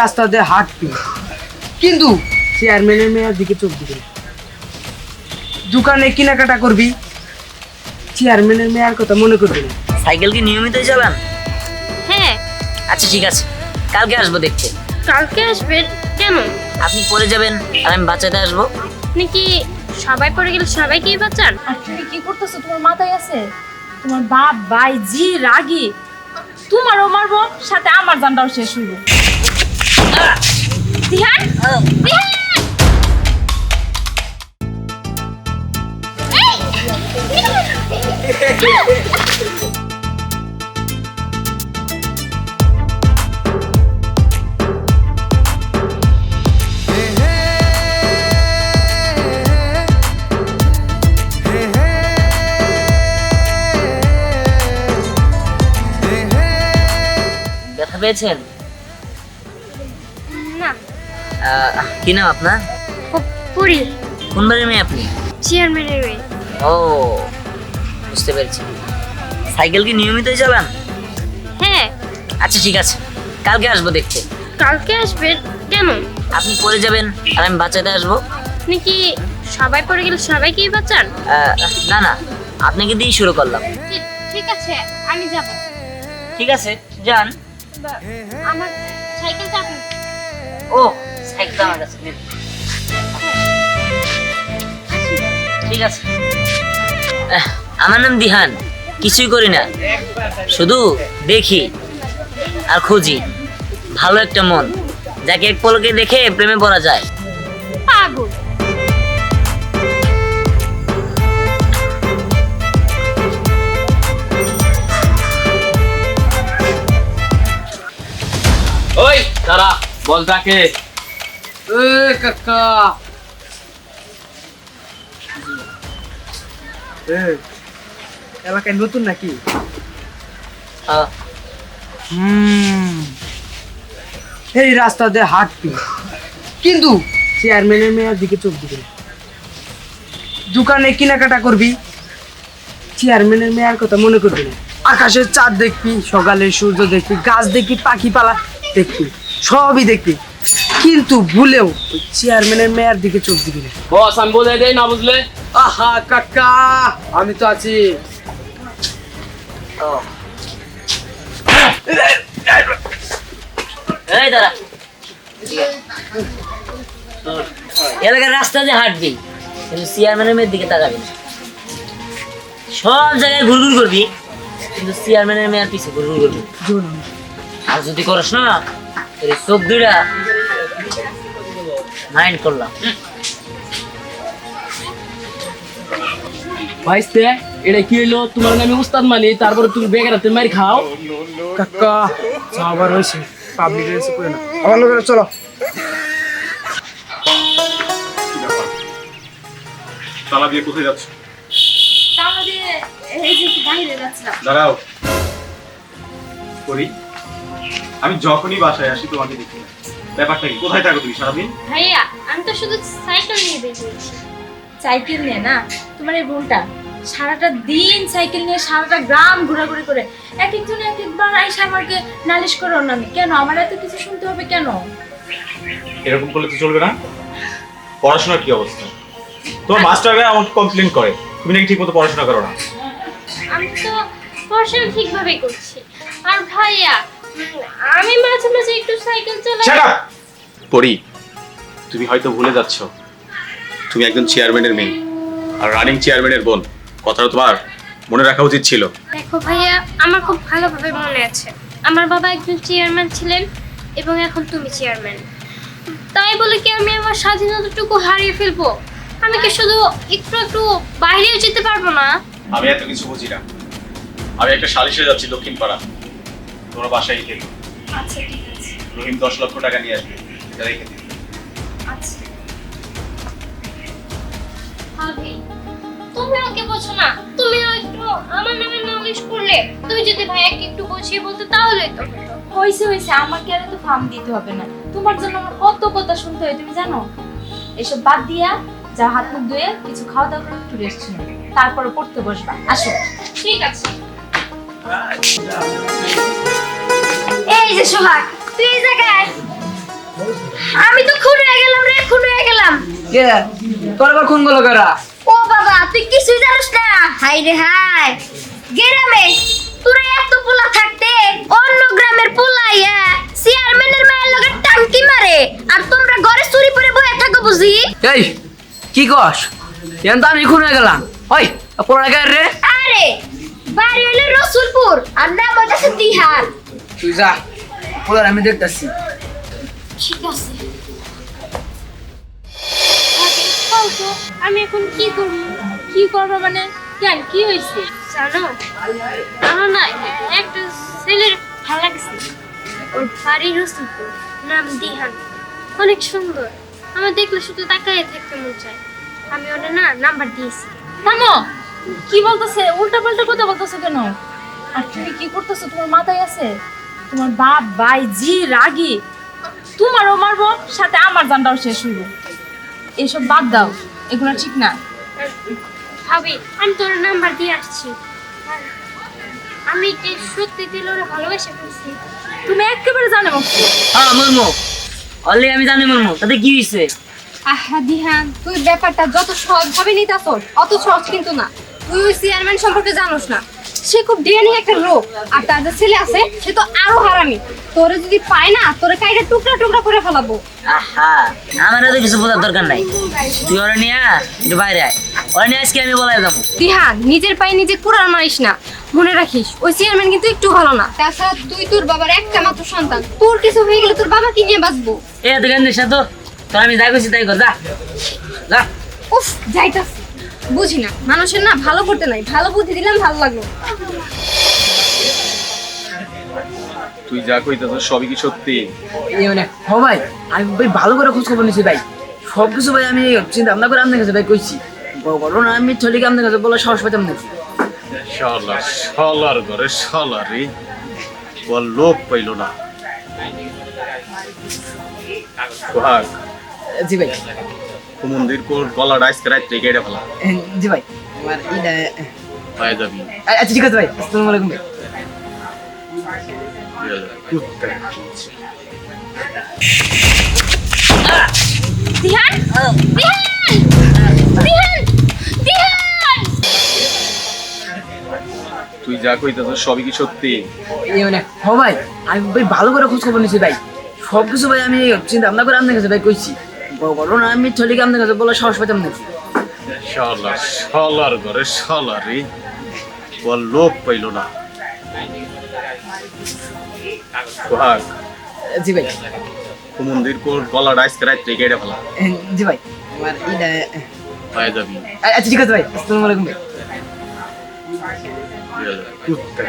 রাস্তা দিয়ে হাঁটবি। কিন্তু চেয়ারম্যানের মেয়ের দিকে চোখ দিবি দোকানে কেনাকাটা করবি চেয়ারম্যানের মেয়ের কথা মনে করবি না। সাইকেল কি নিয়মিতই চালান? হ্যাঁ। আচ্ছা ঠিক আছে। কালকে আসব দেখতে কালকে আসবেন কেন? আপনি পরে যাবেন আর আমি বাঁচাতে আসব। আপনি কি সবাই পড়ে গেলে সবাইকেই বাঁচান? আর তুমি কি করতেছো? তোমার মাথায় আছে? তোমার বাপ ভাই জি রাগি। তোমারও মারবো সাথে আমার জানটাও শেষ হইব। দিহান দিহান ব্যথা পেয়েছেন না কি নাম আপনার? পুরি। কোন বাড়ির মেয়ে আপনি? চেয়ারম্যানের মেয়ে। ও বুঝতে পেরেছি। সাইকেল কি নিয়মিতই চালান? হ্যাঁ। আচ্ছা ঠিক আছে। কালকে আসব দেখতে। কালকে আসবেন কেন? আপনি পরে যাবেন আর আমি বাঁচাতে আসব। আপনি কি সবাই পড়ে গেলে সবাইকেই বাঁচান? না না। আপনাকে দিয়েই শুরু করলাম। ঠিক- ঠিক আছে আমি যাব। ঠিক আছে যান। আমার সাইকেলটা আপনি ও সাইকেলটা আমার কাছে নিন। ঠিক আছে। আমার নাম দিহান। কিছুই করি না। শুধু দেখি আর খুঁজি। ভালো একটা মন। যাকে এক পলকে দেখে প্রেমে পড়া যায়। পাগল। ওই তারা বল তাকে এ কাকা এ, এলাকায় নতুন নাকি? হুম। এই রাস্তা দিয়ে হাঁটবি কিন্তু চেয়ারম্যানের মেয়ের দিকে চোখ দিবি। দোকানে কেনাকাটা করবি? চেয়ারম্যানের মেয়ের কথা মনে করবি না। আকাশের চাঁদ দেখবি সকালে সূর্য দেখবি গাছ দেখবি পাখি পালা দেখবি সবই দেখবি। কিন্তু ভুলেও চেয়ারম্যানের মেয়ের দিকে চোখ দিবি না। বস আমি বোঝাই দেই না বুঝলে? আহা কাকা আমি তো আছি। এই দাঁড়া। এলাকার রাস্তা দিয়ে হাঁটবি কিন্তু চেয়ারম্যানের মেয়ের দিকে তাকাবি না। সব জায়গায় ঘুরঘুর করবি কিন্তু চেয়ারম্যানের মেয়ের পিছে ঘুরঘুর করবি আর যদি করস না চোখ দুইটা মাইন্ড করলাম। ভাইস্তে এটা কি হইল? তোমার নামে উস্তাদ মানি তারপরে তুমি হাতে মারি খাও। কাকা আবার হয়েছে। পাবলিক করে না। আমার লোকেরা চলো। তালা দিয়ে কোথায় যাচ্ছ? তাহলে দিয়ে এই যে বাইরে যাচ্ছিলাম। দাঁড়াও। করি। আমি যখনই বাসায় আসি তোমাকে দেখি না। ব্যাপারটা কি? কোথায় থাকো তুমি সারাদিন? ভাইয়া আমি তো শুধু সাইকেল নিয়ে বেরিয়েছি সাইকেল নিয়ে না? তোমার এই ভুলটা সারাটা দিন সাইকেল নিয়ে সারাটা গ্রাম ঘোরাঘুরি করে এক একজন এক একবার আইসা আমাকে নালিশ করো না আমি। কেন? আমার এত কিছু শুনতে হবে কেন? এরকম করলে তো চলবে না। পড়াশোনার কি অবস্থা? তোমার মাস্টাররা আমাকে কমপ্লেন করে। তুমি নাকি ঠিক মতো পড়াশোনা করো না। আমি তো পড়াশোনা ঠিকভাবেই করছি। আর ভাইয়া আমি মাঝে মাঝে একটু সাইকেল চালাই। Up! পড়ি তুমি হয়তো ভুলে যাচ্ছ। তুমি একজন চেয়ারম্যানের মেয়ে আর রানিং চেয়ারম্যানের বোন। কথাটা তোমার মনে রাখা উচিত ছিল। দেখো ভাইয়া আমার খুব ভালোভাবে মনে আছে। আমার বাবা একজন চেয়ারম্যান ছিলেন এবং এখন তুমি চেয়ারম্যান। তাই বলে কি আমি আমার স্বাধীনতাটুকু হারিয়ে ফেলব? আমি কি শুধু একটু একটু বাইরেও যেতে পারব না? আমি এত কিছু বুঝি না। আমি একটা সালিশে যাচ্ছি দক্ষিণ পাড়া তোমরা বাসায় খেলো আচ্ছা ঠিক আছে। রহিম দশ লক্ষ টাকা নিয়ে আসবে। এটা রেখে দিন আচ্ছা। ভাবি তুমি ওকে বোঝো না। তুমিও একটু আমার নামে নালিশ করলে। তুই যদি ভাইয়াকে একটু বুঝিয়ে বলতে তাহলে তো হইছে হয়েছে আমাকে আর তো ফার্ম দিতে হবে না। তোমার জন্য আমার কত কথা শুনতে হয় তুমি জানো? এসব বাদ দিয়া যা হাত মুখ ধুয়ে কিছু খাওয়া দাওয়া করে একটু রেস্ট নিও। তারপরে পড়তে বসবা। আসো। ঠিক আছে। এই যে সোহাগ তুই এই জায়গায়? আমি তো খুন হয়ে গেলাম রে খুন হয়ে গেলাম। কে? তোর আবার খুন গেল কারা? ও বাবা তুই কিছুই জানিস না। হাই রে হাই। গ্রামে তোরা এত পোলা থাকতে অন্য গ্রামের পোলা ইয়া চেয়ারম্যানের মায়ের লগে টাঙ্কি মারে আর তোমরা ঘরে চুরি করে বয়ে থাকো বুঝি? এই কি কস? এখন তো আমি খুন হয়ে গেলাম। ওই পড়া গায়ের রে। আরে বাড়ি হইল রসুলপুর। আর নাম হইতাছে তিহার তুই যা পোলার আমি দেখতেছি। ঠিক আছে। আমি এখন কি করব? কি করব মানে? কেন কি হয়েছে? জানো আমার না একটা ছেলের ভালো লাগছে। ওর বাড়ি রসুলপুর নাম দিহান। অনেক সুন্দর। আমার দেখলে শুধু তাকায় থাকতে মন চায়। আমি ওটা না নাম্বার দিয়েছি। থামো কি বলতেছে? উল্টা পাল্টা কথা বলতেছো কেন? আর তুমি কি করতেছো? তোমার মাথায় আছে? তোমার বাপ ভাই জি রাগি। তোমারও মারবো সাথে আমার জানটাও শেষ হইব। এসব বাদ দাও এগুলো ঠিক না। ভাবি আমি তোর নাম্বার দিয়ে আসছি। আমি যে সত্যি দিল ভালোবেসে ফেলছি তুমি একেবারে জানো হ্যাঁ মর্মু। অলরেডি আমি জানি মর্মু তাতে কি হয়েছে আহা দিহান তুই ব্যাপারটা যত সহজ ভাবে নিতাস অত সহজ কিন্তু না। তুই ওই চেয়ারম্যান সম্পর্কে জানোস না। সে খুব ডিয়ানি একটা লোক আর তার যে ছেলে আছে সে তো আরও হারামি। তোরে যদি পায় না তোরে কাইটা টুকরা টুকরা করে ফেলাবো। আহা আমার তো কিছু বোঝার দরকার নাই। তুই ওরা নিয়ে একটু বাইরে আয়। ওরা নিয়ে আজকে আমি বলাই যাব। দিহান নিজের পায়ে নিজে কুড়াল মারিস না। মনে রাখিস ওই চেয়ারম্যান কিন্তু একটু ভালো না। তাছাড়া তুই তোর বাবার একটা মাত্র সন্তান। তোর কিছু হয়ে গেলে তোর বাবা কি নিয়ে বাঁচবো। এ তুই কেন দিস না তো? তোর আমি যাই করছি তাই কর যা। যা। উফ যাইতাস বুঝি না। মানুষের না ভালো করতে নাই। ভালো বুদ্ধি দিলাম ভালো লাগল। তুই যা কইতেছ সবই কি সত্যি? এই মানে হ ভাই আমি ভাই ভালো করে খোঁজ খবর নিছি ভাই। সব কিছু ভাই আমি চিন্তা ভাবনা করে আপনার কাছে ভাই কইছি। ঘটনা আমি ছলিকে আপনার কাছে বলে সাহস পাইতাম নাকি? শালা শালার ঘরে শালারে। বল লোক পাইল না। সোহাগ জি ভাই। মন্দির কোর গলা ডাইস করাই থেকে এটা ফেলা। জি ভাই। আমার এটা পায়ে যাবি। আচ্ছা ঠিক আছে ভাই। আসসালামু আলাইকুম ভাই। দিহান! দিহান! দিহান! দিহান! তুই যা কইতেছ সবই কি সত্যি? এই মানে হ ভাই আমি ভাই ভালো করে খোঁজ খবর নিছি ভাই। সব কিছু ভাই আমি চিন্তা ভাবনা করে আপনার কাছে ভাই কইছি। ঘটনা আমি ছলিকে আপনার কাছে বলে সাহস পাইতাম নাকি শালা শালার ঘরে শালারে বল লোক পাইল না। সোহাগ জি ভাই। মন্দির কোর গলা ডাইস করাই থেকে এটা ফেলা। জি ভাই। আমার এটা পায়ে যাবি। আচ্ছা ঠিক আছে ভাই। আসসালামু আলাইকুম ভাই। কুত্তা